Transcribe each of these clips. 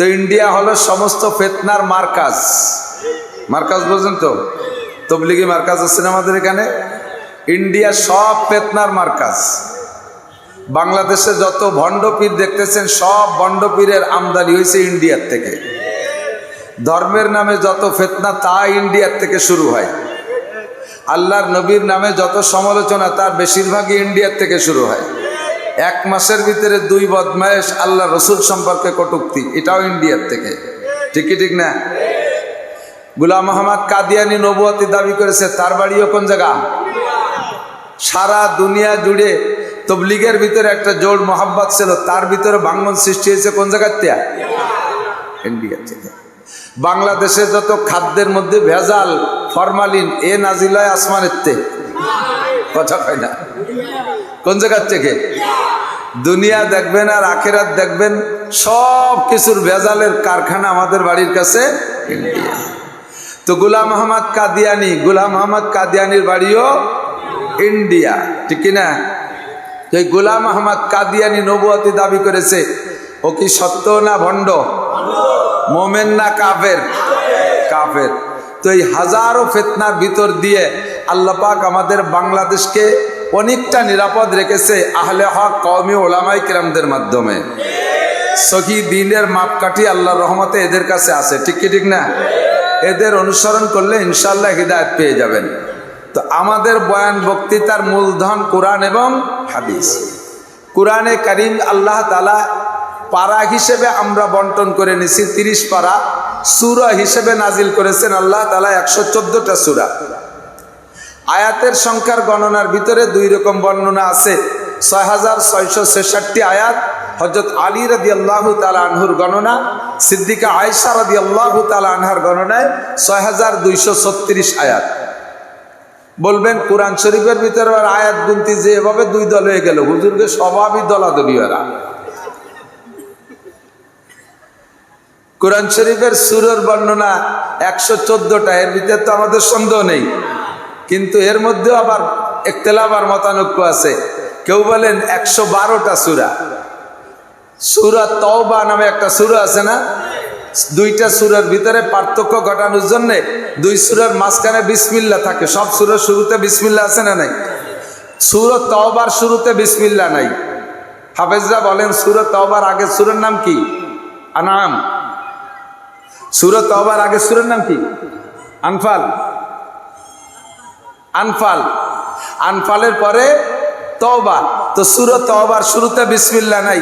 তো ইন্ডিয়া হলো সমস্ত ফেতনার মার্কাজ। মার্কাজ বলছেন তো? তবলিগি মার্কাজ আছে না আমাদের এখানে? ইন্ডিয়া সব ফেতনার মার্কাজ। বাংলাদেশে যত ভণ্ডপীর দেখতেছেন, সব ভণ্ডপীরের আমদানি হয়েছে ইন্ডিয়ার থেকে। ধর্মের নামে যত ফেতনা তা ইন্ডিয়ার থেকে শুরু হয়। আল্লাহর নবীর নামে যত সমালোচনা, তার বেশিরভাগই ইন্ডিয়ার থেকে শুরু হয়। এক মাসের ভিতরে দুই বদমায়েশ আল্লাহ রসুল সম্পর্কে কটুক্তি। এটাও ইন্ডিয়ার থেকে। ঠিকই ঠিক না? গুলাম মোহাম্মদ কাদিয়ানি নবুয়াতি দাবি করেছে, তার বাড়িও কোন জায়গা? সারা দুনিয়া জুড়ে তবলিগের ভিতরে একটা জোর মোহাম্মত ছিল, তার ভিতরে বাঙ্গন সৃষ্টি হয়েছে কোন জায়গার থেকে? ইন্ডিয়া থেকে। বাংলাদেশে যত খাদ্যের মধ্যে ভেজাল, ফরমালিন, এ নাজিলয় আসমানের তে কথা কয় না? কোন জায়গার থেকে? দুনিয়া দেখবেন আর আখেরাত দেখবেন, সব কিছুর ভেজালের কারখানা আমাদের বাড়ির কাছে ইন্ডিয়া। তো গুলাম মোহাম্মদ কাদিয়ানি, গুলাম মোহাম্মদ কাদিয়ানির বাড়িও ইন্ডিয়া, ঠিক না এই গুলাম আহমদ কাদিয়ানি নবুয়াতি দাবি করেছে, ও কি সত্য না ভণ্ড? মোমেন না কাফের? কাফের। তো এই হাজারো ফেতনার ভিতর দিয়ে আল্লাপাক আমাদের বাংলাদেশকে অনেকটা নিরাপদ রেখেছে আহলে হক কওমি ওলামাই কিরামদের মাধ্যমে। সখি দিনের মাপকাঠি আল্লাহ রহমতে এদের কাছে আছে, ঠিক কি ঠিক না? এদের অনুসরণ করলে ইনশাল্লাহ হৃদায়ত পেয়ে যাবেন। তো আমাদের বয়ান বক্তৃতার মূলধন কোরআন এবং হাদিস। কোরআনে করিম আল্লাহ তালা পারা হিসেবে আমরা বন্টন করে নিছি, তিরিশ পারা। সুরা হিসেবে নাজিল করেছেন আল্লাহ তালা একশো চোদ্দটা সুরা। আয়াতের সংখ্যার গণনার ভিতরে দুই রকম বর্ণনা আছে। ছয় হাজার ছয়শো ছেষট্টি আয়াত হজরত আলী রদি আল্লাহ তালা আনহুর গণনা, সিদ্দিকা আয়সা রদি আল্লাহ তালা আনহার গণনায় ছয় হাজার দুইশো ছত্রিশ আয়াত। বলবেন, কোরআন শরীফের ভিতরে আয়াত গুনতি যে এভাবে দুই দল হয়ে গেল, হুজুরকে স্বভাবই দলাদলি ওরা। কোরআন শরীফের সুরের বর্ণনা একশো চোদ্দটা, এর ভিতরে তো আমাদের সন্দেহ নেই। কিন্তু এর মধ্যেও আবার একতেলাভ আর মতানৈক্য আছে। কেউ বলেন একশো বারোটা সুরা। সুরা তওবা নামে একটা সুরা আছে না? দুইটা সুরের ভিতরে পার্থক্য ঘটানোর জন্যে দুই সুরের মাঝখানে বিসমিল্লা থাকে। সব সুরের শুরুতে বিসমিল্লা আছে না নাই? সুর তওবার শুরুতে বিসমিল্লা নাই। হাফেজরা বলেন সুর তওবার আগে সুরের নাম কি? আনাম সুর তওবার আগে সুরের নাম কি? আনফাল। আনফাল। আনফালের পরে তওবা। তো সুর তওবার শুরুতে বিসমিল্লা নাই।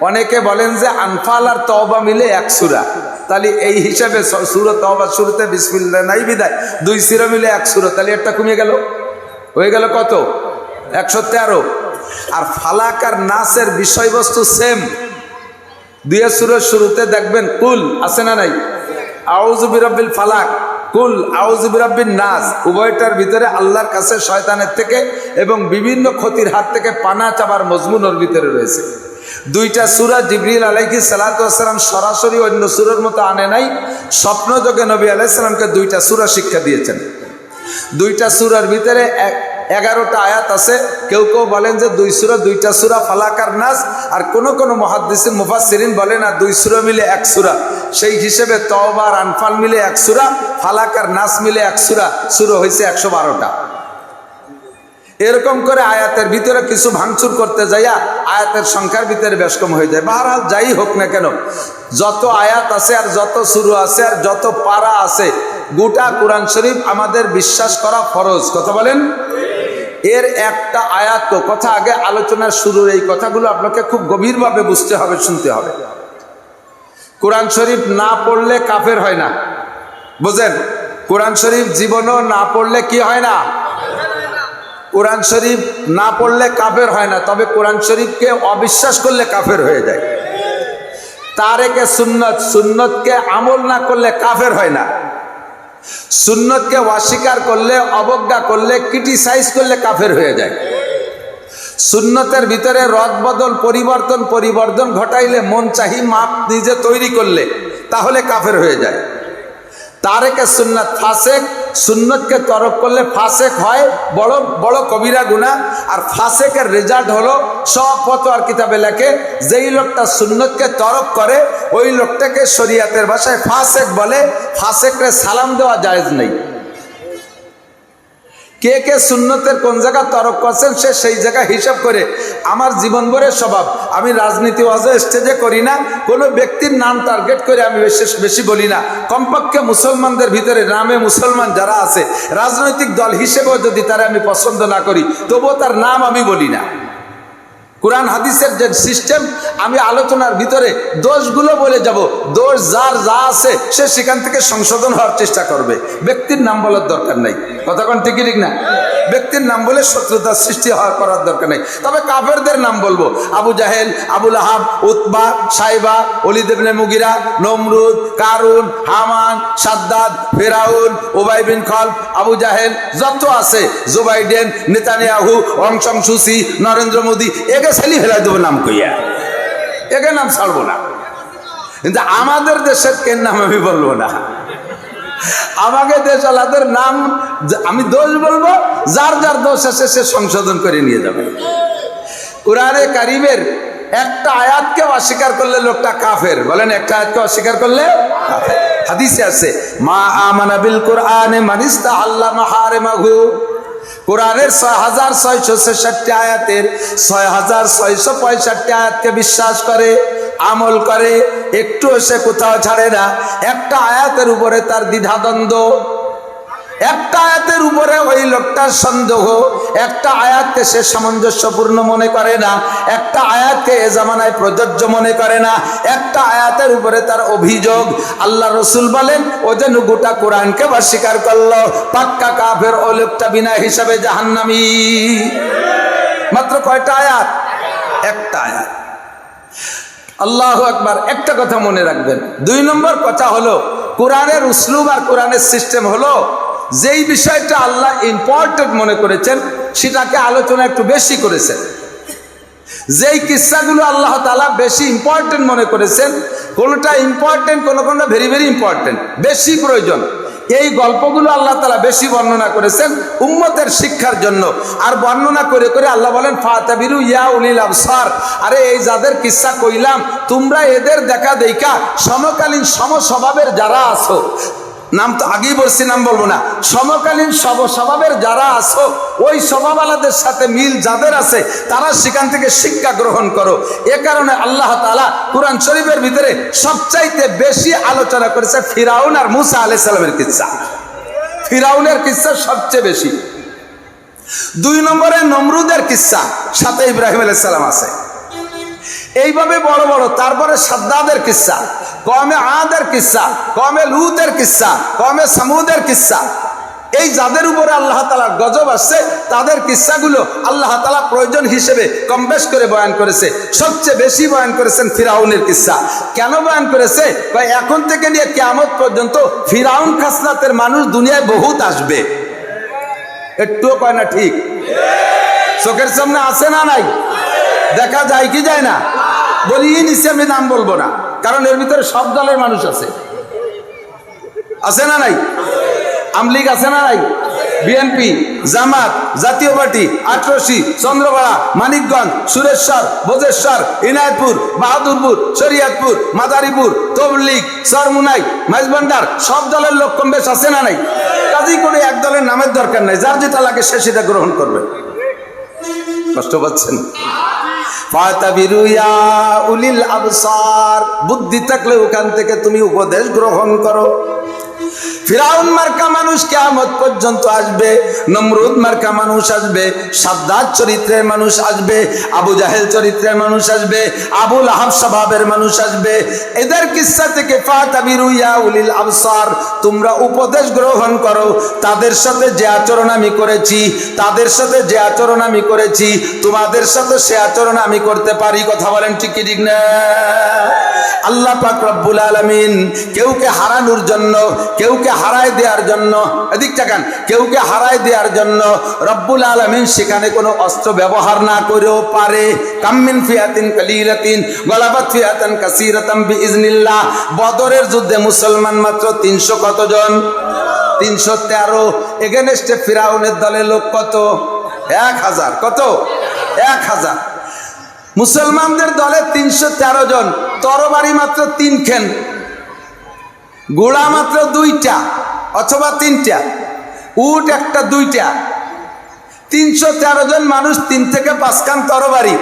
অনেকে বলেন যে আনফাল আর তওবা মিলে এক সুরা। তাহলে এই হিসাবে সুর তওবার শুরুতে বিসমিল্লা নাই বিদায়। দুই সুরা মিলে এক সুরা। তাহলে একটা কমে গেল। হয়ে গেল কত? একশো তেরো। আর ফালাক আর নাসের বিষয়বস্তু সেম দুই সুরের শুরুতে দেখবেন কুল আছে না নাই? আউজুবিরব্বিল ফালাক। কুল আউজিবিরাব্বিন নাজ উভয়টার ভিতরে আল্লাহর কাছে শয়তানের থেকে এবং বিভিন্ন ক্ষতির হাত থেকে পানা চাবার মজমুনর ভিতরে রয়েছে। দুইটা সুরা জিবরিল আলাইকি সালাতাম সরাসরি অন্য সুরের মতো আনে নাই। স্বপ্নযোগে নবী আলাইসালামকে দুইটা সুরা শিক্ষা দিয়েছেন। দুইটা সুরার ভিতরে এক এগারোটা আয়াত আছে। কেউ কেউ বলেন যে দুই সুরা, দুইটা সুরা, ফালাকার নাস, আর কোন কোন মহাদ্দিসিন মুফাসিরিন বলেন আর দুই সুরা মিলে এক সুরা। সেই হিসেবে তওবার আনফাল মিলে এক সুরা, ফালাকার নাস মিলে এক সুরা। সুরো হয়েছে একশো বারোটা। এরকম করে আয়াতের ভিতরে কিছু ভাঙচুর করতে যাইয়া আয়াতের সংখ্যার ভিতরে বেশ কম হয়ে যায়। বাহারাল যাই হোক না কেন, যত আয়াত আছে আর যত শুরু আছে আর যত পারা আছে, গোটা কোরআন শরীফ আমাদের বিশ্বাস করা ফরজ। কথা বলেন? এর একটা আয়াত কথা আগে আলোচনার শুরুর এই কথাগুলো আপনাকে খুব গভীরভাবে বুঝতে হবে, শুনতে হবে। কোরআন শরীফ না পড়লে কাফের হয় না। বুঝেন কোরআন শরীফ জীবনও না পড়লে কি হয় না? কোরআন শরীফ না পড়লে কাফের হয় না, তবে কোরআন শরীফকে অবিশ্বাস করলে কাফের হয়ে যায়। তারেকে সুন্নত, সুন্নতকে আমল না করলে কাফের হয় না। সুন্নতকে অস্বীকার করলে, অবজ্ঞা করলে, ক্রিটিসাইজ করলে কাফের হয়ে যায়। সুন্নতের ভিতরে রদ বদল, পরিবর্তন পরিবর্তন ঘটাইলে মন চাহি মাপ নিজে তৈরি করলে, তাহলে কাফের হয়ে যায়। তারেকে সুন্নত ফাসেক সুন্নতকে তরক করলে ফাঁসেক হয়, বড় বড় কবিরা গুণা আর ফাঁসেকের রেজাল্ট হলো, সব ফতোয়ার কিতাবে লেখে, যেই লোকটা সুন্নতকে তরক করে, ওই লোকটাকে শরিয়াতের ভাষায় ফাঁসেক বলে, ফাঁসেকরে সালাম দেওয়া জায়েজ নেই। কে কে সুন্নতের কোন জায়গা তরক করছেন সে সেই জায়গা হিসাব করে। আমার জীবনভরের স্বভাব, আমি রাজনীতি ওয়াজে স্টেজে করি না, কোনো ব্যক্তির নাম টার্গেট করে আমি বেশি বেশি বলি না। কমপক্ষে মুসলমানদের ভিতরে নামে মুসলমান যারা আছে, রাজনৈতিক দল হিসেবেও যদি তারা আমি পছন্দ না করি, তবুও তার নাম আমি বলি না। কোরআন, হাদিসের যে সিস্টেম আমি আলোচনার ভিতরে দোষগুলো বলে যাব। দোষ যার যা আছে, সে সেখান থেকে সংশোধন হওয়ার চেষ্টা করবে। ব্যক্তির নাম বলার দরকার নাই। কতক্ষণ ঠিকই ঠিক না? ব্যক্তির নাম বলে শত্রুতার সৃষ্টি হওয়ার করার দরকার নেই। তবে কাফেরদের নাম বলব। আবু জাহেল আবুল আহাব উতবা, সাইবা অলিদেবনে মুগিরা, নমরুদ, কারুন, হামান, সাদ্দাদ, ফেরাউন ওবাই বিন খল আবু জাহেল, যত আছে Joe Biden Netanyahu Aung San Suu Kyi Narendra Modi একে ছেলি ফেলাই দেবো নাম কইয়া। একে নাম ছাড়বো না। কিন্তু আমাদের দেশের কেন নাম আমি বলব না। আমাকে দেশওয়ালাদের নাম আমি দোষ বলব, যার যার দোষ আছে সে সংশোধন করে নিয়ে যাবে। কোরআনে কারিমের একটা আয়াতকে অস্বীকার করলে লোকটা কাফের। বলেন, একটা আয়াতকে অস্বীকার করলে হাদিসে আছে, মা আমানা বিল কোরআনে মানিস্তা আল্লাহ মাহারে মাঘু কোরআনের ছয় হাজার ছয়শো ছেষট্টি আয়াতের ছয় হাজার ছয়শো পঁয়ষট্টি আয়াতকে বিশ্বাস করে, আমল করে একটু সে কোথাও ছাড়ে না। একটা আয়াতের উপরে তার দ্বিধাদ্বন্দ্ব। একটা আয়াতের উপরে ওই লোকটার সন্দেহ, একটা আয়াতকে সে সামঞ্জস্যপূর্ণ মনে করে না, একটা আয়াতকে এ জামানায় প্রযোজ্য মনে করে না, একটা আয়াতের উপরে তার অভিযোগ। আল্লাহ রসুল বলেন, ও যেন গোটা কোরআনকে বা স্বীকার করল, পাক্কা কাফের ও লোকটা বিনা হিসাবে জাহান্নামি। মাত্র কয়টা আয়াত? একটা আয়াত। আল্লাহ একবার একটা কথা মনে রাখবেন। দুই নম্বর কথা হলো, কোরআনের উসলুব আর কোরআনের সিস্টেম হলো যেই বিষয়টা আল্লাহ ইম্পর্টেন্ট মনে করেছেন, সেটাকে আলোচনা একটু বেশি করেছেন। যেই কিস্সাগুলো আল্লাহ তালা বেশি ইম্পর্টেন্ট মনে করেছেন, কোনোটা ইম্পর্টেন্ট কোনো কোনোটা ভেরি ভেরি ইম্পর্টেন্ট বেশি প্রয়োজন। এই গল্পগুলো আল্লাহ তালা বেশি বর্ণনা করেছেন উম্মতের শিক্ষার জন্য। আর বর্ণনা করে করে আল্লাহ বলেন, ফাতাবিরু ইয়া উলিল আবসার। আরে এই যাদের কিস্সা কইলাম, তোমরা এদের দেখা দেখা সমকালীন সমস্বভাবের যারা আছো নাম তো আগেই বলছি, নাম বলব না। সমকালীন সব স্বভাবের যারা আছো, ওই স্বভাবালাদের সাথে মিল যাদের আছে, তারা সেখান থেকে শিক্ষা গ্রহণ করো। এ কারণে আল্লাহ তালা কোরআন শরীফের ভিতরে সবচাইতে বেশি আলোচনা করেছে ফিরাউন আর মুসা আলাই সালামের কিচ্ছা ফিরাউনের কিচ্ছা সবচেয়ে বেশি। দুই নম্বরে নমরুদের কিচ্ছা সাথে ইব্রাহিম আলাই সালাম আছে। এইভাবে বড় বড়, তারপরে সাদ্দাদের কিস্সা কমে আদের কিস্সা কমে লুতের কিস্সা কমে সামুদের কিস্সা এই যাদের উপরে আল্লাহ তালার গজব আসছে, তাদের কিস্সাগুলো আল্লাহ তালা প্রয়োজন হিসেবে কম বেশ করে বয়ান করেছে। সবচেয়ে বেশি বয়ান করেছেন ফিরাউনের কিস্সা কেন বয়ান করেছে? এখন থেকে নিয়ে কেমন পর্যন্ত ফিরাউন খাসলাতের মানুষ দুনিয়ায় বহুত আসবে। একটুও কয় না ঠিক? চোখের সামনে আছে না নাই? দেখা যায় কি যায় না? বলি নিশ্চয় আমি নাম বলব না। কারণ এর ভিতরে সব দলের মানুষ আছে। আছে না নাই? আমলিগ আছে না নাই? বিএনপি, জামাত, জাতীয় পার্টি, আটরসি, চন্দ্রপাড়া, মানিকগঞ্জ, সুরেশ্বর বোজেশ্বর ইনায়তপুর, বাহাদুরপুর, শরিয়াতপুর, মাদারীপুর, তবলিগ সরমুনাই মাইজবান্ডার সব দলের লোক কম বেশ আছে না নাই? কাজেই করে এক দলের নামের দরকার নাই। যার যেটা লাগে সে সেটা গ্রহণ করবে। কষ্ট পাচ্ছেন? উলিল আবসার। বুদ্ধি থাকলে ওখান থেকে তুমি উপদেশ গ্রহণ করো। ফিরাউন মার্কা মানুষ কেমত পর্যন্ত আসবে, নমরুদ মার্কা মানুষ আসবে সাদ্দাত চরিত্রের মানুষ আসবে, আবু জাহেল চরিত্রের মানুষ আসবে আবুল আহাব স্বভাবের মানুষ আসবে। এদের কিসা থেকে উলিল আবসার, তোমরা উপদেশ গ্রহণ করো, তাদের সাথে যে আচরণ আমি করেছি, তাদের সাথে যে আচরণ আমি করেছি, তোমাদের সাথে সে আচরণ আমি করতে পারি, কথা বলেন ঠিক কি ঠিক না? আল্লাহ পাক রব্বুল আলামিন কেউকে হারানোর জন্য, কেউকে হারায় দেওয়ার জন্য। এদিক তাকান। কেউকে হারায় দেওয়ার জন্য রব্বুল আলামিন সেখানে কোনো অস্ত্র ব্যবহার না করেও পারে। কাম্মিন ফিয়াতিন কালিলাতিন, গলাবাত ফিয়াতান কাসীরাতাম বিইজনিল্লাহ। বদরের যুদ্ধে মুসলমান মাত্র তিনশো কতজন? তিনশো তেরো। এগেনেস্টে ফিরাউনের দলের লোক কত? এক হাজার। কত? এক হাজার। মুসলমানদের দলে তিনশো তেরো জন। তরবারি মাত্র তিনখান গোড়া মাত্র দুইটা, অথবা তিনটা, উট একটা দুইটা। তিনশো তেরো জন মানুষ তিন থেকে পাঁচখান তরবারি।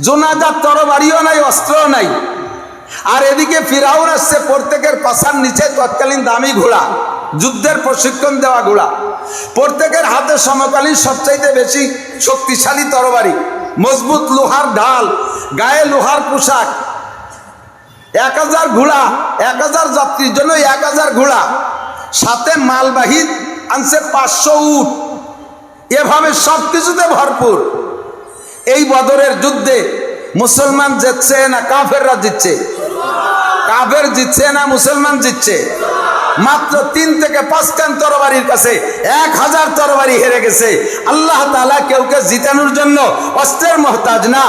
জোনাজার তরবারিও নাই, অস্ত্রও নাই। আর এদিকে ফিরাউন আসছে প্রত্যেকের পাশার নিচে তৎকালীন দামি ঘোড়া, যুদ্ধের প্রশিক্ষণ দেওয়া ঘোড়া। প্রত্যেকের হাতে সমকালীন সবচাইতে বেশি শক্তিশালী তরবারি, মজবুত লোহার ঢাল, গায়ে লোহার পোশাক এক হাজার ঘোড়া, এক হাজার যাত্রীর জন্য এক হাজার ঘোড়া। সাথে মালবাহী আনছে পাঁচশো উট। এভাবে সব কিছুতে ভরপুর। এই বদরের যুদ্ধে মুসলমান জিতছে না কাফেররা জিতছে? কাফের জিতছে না মুসলমান জিতছে? মাত্র তিন থেকে পাঁচখান তরবারির কাছে এক হাজার তরবারি হেরে গেছে। আল্লাহ তালা কেউকে জিতানোর জন্য অস্ত্রের মহতাজ না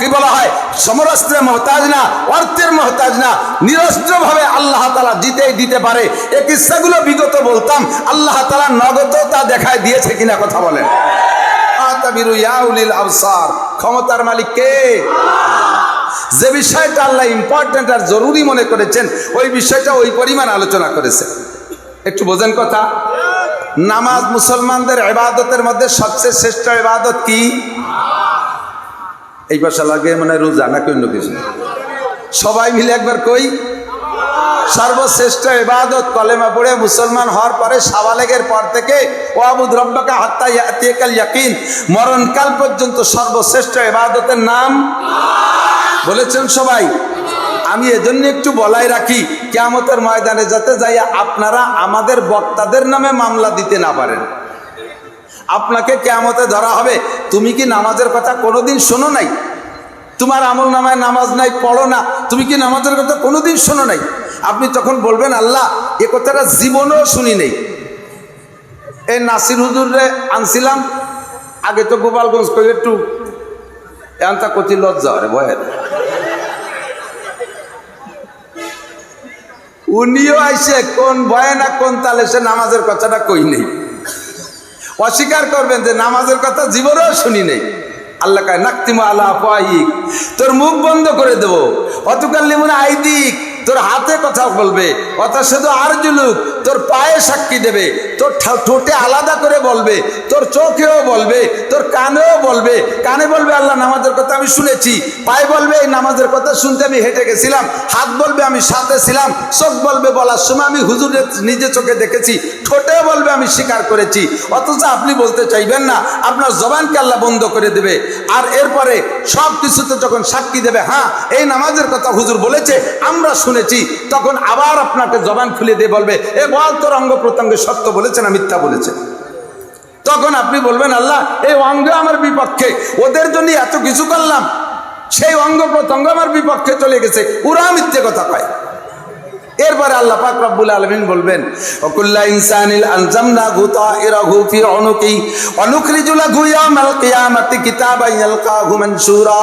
কি বলা হয়। সমরাস্ত্রের মহতাজ না, অর্থের মহতাজ না। নিরস্ত্রভাবে আল্লাহ তালা জিতেই দিতে পারে। এই কিস্সাগুলো বিগত বলতাম, আল্লাহ তালা নগদ তা দেখায় দিয়েছে কিনা কথা বলেন। ক্ষমতার মালিক কে? যে বিষয়টা আল্লাহ ইম্পর্টেন্ট আর জরুরি মনে করেছেন, ওই বিষয়টা ওই পরিমাণ আলোচনা করেছে। একটু বোঝেন কথা? নামাজ মুসলমানদের এবাদতের মধ্যে সবচেয়ে শ্রেষ্ঠ এবাদত কি? এই ভাষা লাগে মানে রোজা নাকি অন্য কিছু? সবাই মিলে একবার কই? সর্বশ্রেষ্ঠ ইবাদত, কলেমা পড়ে মুসলমান হওয়ার পরে সাবালেগের পর থেকে ওয়াবুদ রব্বাকা হাত্তা ইয়াতিয়াকাল ইয়াকিন, মরণকাল পর্যন্ত সর্বশ্রেষ্ঠ ইবাদতের নাম? বলেছেন সবাই। আমি এজন্য একটু বলাই রাখি, কেয়ামতের ময়দানে যাতে যাই আপনারা আমাদের বক্তাদের নামে মামলা দিতে না পারেন। আপনাকে কেয়ামতে ধরা হবে। তুমি কি নামাজের কথা কোনোদিন শোনো নাই? তোমার আমল নামায় নামাজ নাই, পড়ো না। তুমি কি নামাজের কথা কোনোদিন শোনো নাই? আপনি তখন বলবেন, আল্লাহ, এ কথাটা জীবনেও শুনি নেই। এই নাসির হুজুরে আনছিলাম। আগে তো গোপালগঞ্জ করে একটু এখন কচি লজ্জা রে ভয়ের উনিও আইসে কোন ভয়ে না কোন তালে সে নামাজের কথাটা কই নেই। অস্বীকার করবেন যে নামাজের কথা জীবনেও শুনি নেই। আল্লাহ কায়, নাক্তিমা আল্লাহ তোর মুখ বন্ধ করে দেবো। অতকাল লিমুন আইদিক তোর হাতে কথা বলবে, অর্থাৎ শুধু আর জুলুক তোর পায়ে সাক্ষী দেবে, তোর ঠোঁটে আলাদা করে বলবে, তোর চোখেও বলবে, তোর কানেও বলবে। কানে বলবে, আল্লাহ, নামাজের কথা আমি শুনেছি। পায়ে বলবে, এই নামাজের কথা শুনতে আমি হেঁটে গেছিলাম। হাত বলবে, আমি সাথে ছিলাম। চোখ বলবে, বলার সময় আমি হুজুরের নিজে চোখে দেখেছি। ঠোঁটেও বলবে, আমি স্বীকার করেছি। অথচ আপনি বলতে চাইবেন না, আপনার জবানকে আল্লাহ বন্ধ করে দেবে। আর এরপরে সব কিছুতে যখন সাক্ষী দেবে হ্যাঁ এই নামাজের কথা হুজুর বলেছে, আমরা শুনেছি, তখন আবার আপনাকে জবান খুলে দিয়ে বলবে, এ বল তোর অঙ্গ প্রত্যঙ্গে সত্য বলেছে না মিথ্যা বলেছে? তখন আপনি বলবেন, আল্লাহ, এই অঙ্গ আমার বিপক্ষে, ওদের জন্য এত কিছু করলাম, সেই অঙ্গ প্রত্যঙ্গ আমার বিপক্ষে চলে গেছে, ওরা মিথ্যে কথা পায় এরপরে আল্লাহ পাক রব্বুল আলামিন বলবেন ওকুল্লা ইনসানিল আনজামনা গুতাইরাহু ফি উনুকি অনুখরিজু লাহু ইয়াউমাল কিয়ামাতি কিতাবান ইয়ালকাহু মানশুরা।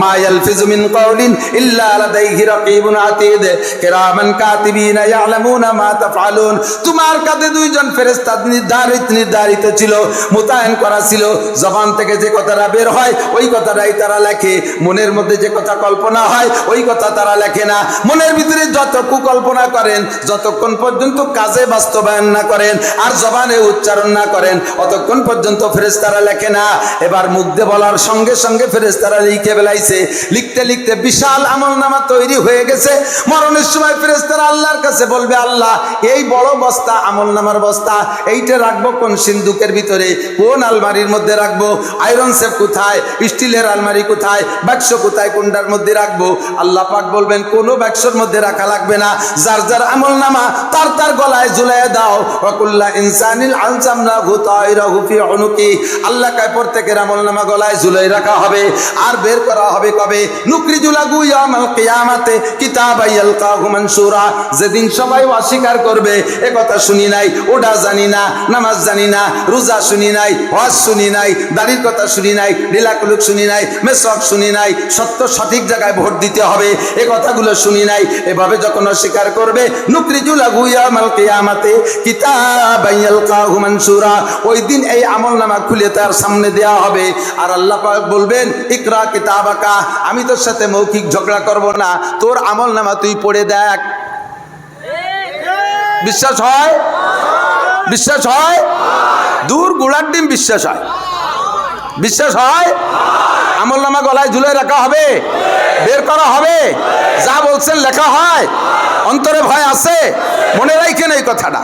মা ইয়ালফিজু মিন কাওলিন ইল্লা লাদাইহি রাকিবুন আতীদ। কিরামান কাতিবিনা ইয়ালামুনা মা তাফআলুন। তোমার কাছে দুইজন ফেরেশতা নির্ধারিত নির্ধারিত ছিল, মোতায়েন করা ছিল। জবান থেকে যে কথাটা বের হয়, ওই কথাটাই তারা লেখে। মনের মধ্যে যে কথা কল্পনা হয়, ওই কথা তারা লেখে না। মনের ভিতরে যত কুকল্পনা করেন, যতক্ষণ পর্যন্ত কাজে বাস্তবায়ন না করেন আর জবানে উচ্চারণ না করেন, অতক্ষণ পর্যন্ত ফেরেশতারা লেখে না। এবার দিয়ে বলার সঙ্গে সঙ্গে ফেরেশতারা লিখে বেলাইছে লিখতে লিখতে বিশাল আমল নামা তৈরি হয়ে গেছে। মরণের সময় ফেরেশতারা আল্লাহর কাছে বলবে, আল্লাহ, এই বড় বস্তা আমল নামার বস্তা, এইটা রাখব কোন সিন্ধুকের ভিতরে? কোন আলমারির মধ্যে রাখব? আয়রন সেফ কোথায়? স্টিলের আলমারি কোথায়? বাক্স কোথায়? কোনটার মধ্যে রাখব? আল্লাহ পাক বলবেন, কোনো বাক্সর মধ্যে রাখা লাগবে না। যার যার আমল নামা তার তার গলায় ঝুলাই দাও। ওয়াকুল্লা ইনসানিল আলজামনা গুতাইরাহু ফি উনুকি। আল্লাহ কায়, প্রত্যেকের আমল নামা গলায় ঝুলাই রাখা হবে। আর বের করা হবে কবে? নুকরি নুকরিজুলাগু ইয়ামাল কিয়ামাতে কিতাবাই ইয়ালকাহু মানসুরা। যেদিন সবাই অস্বীকার করবে, এ কথা শুনি নাই, ওটা জানি না, নামাজ জানি না, রোজা শুনি নাই, হজ শুনি নাই, দাড়ির কথা শুনি নাই লীলাকুলুক শুনি নাই, মেসক শুনি নাই, সত্য সঠিক জায়গায় ভোট দিতে হবে, এ কথাগুলো শুনি নাই। এভাবে যখন অস্বীকার স্বীকার করবে। ওই দিন এই আমলনামা খুলে তার সামনে দেয়া হবে। আর আল্লাহ বলবেন, ইকরা আমি তোর সাথে মৌখিক ঝগড়া করব না। তোর আমলনামা তুই পড়ে দেখ। বিশ্বাস হয়? বিশ্বাস হয়? দূর গোড়ার ডিম বিশ্বাস হয়। বিশ্বাস হয়? আমল নামা গলায় ঝুলে রাখা হবে? বের করা হবে। যা বলছেন লেখা হয়। অন্তরে ভয় আছে। মনে রাখেন এই কথাটা।